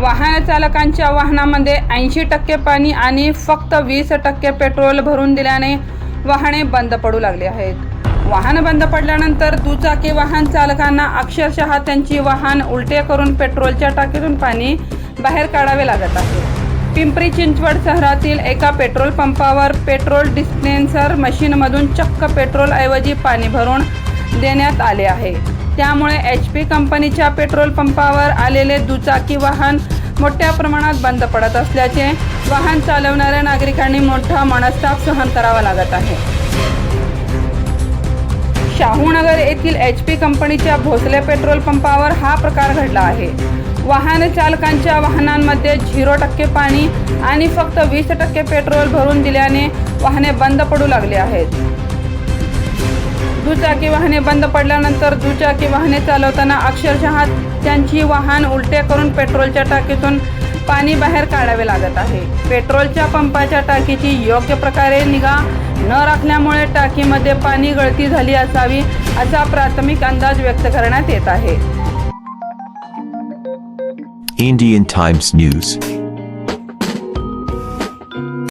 वाहन चालकांच्या वाहनामध्ये ऐंशी टक्के पाणी आणि फक्त वीस टक्के पेट्रोल भरून दिल्याने वाहने बंद पडू लागली आहेत. वाहन बंद पडल्यानंतर दुचाकी वाहन चालकांना अक्षरशः त्यांची वाहन उलटे करून पेट्रोलच्या टाकीतून पाणी बाहेर काढावे लागत आहे. पिंपरी चिंचवड शहरातील एका पेट्रोल पंपावर पेट्रोल डिस्पेन्सर मशीनमधून चक्क पेट्रोलऐवजी पाणी भरून देण्यात आले आहे. त्यामुळे एच पी कंपनीच्या पेट्रोल पंपावर आलेले दुचाकी वाहन मोठ्या प्रमाणात बंद पडत असल्याचे वाहन चालवणाऱ्या नागरिकांनी मोठा मनस्ताप सहन करावा लागत आहे. शाहूनगर येथील एच पी कंपनीच्या भोसले पेट्रोल पंपावर हा प्रकार घडला आहे. वाहन चालकांच्या वाहनांमध्ये झिरो टक्के पाणी आणि फक्त वीस टक्के पेट्रोल भरून दिल्याने वाहने बंद पडू लागली आहेत. दुचाकी वाहने बंद पडल्यानंतर दुचाकी वाहने चालवताना अक्षरशः त्यांची वाहन उलटे करून पेट्रोलच्या टाकीतून पाणी बाहेर काढावे लागत आहे. पेट्रोलच्या पंपाच्या टाकीची योग्य प्रकारे निगा न राखल्यामुळे टाकीमध्ये पाणी गळती झाली असावी असा प्राथमिक अंदाज व्यक्त करण्यात येत आहे. Indian Times News.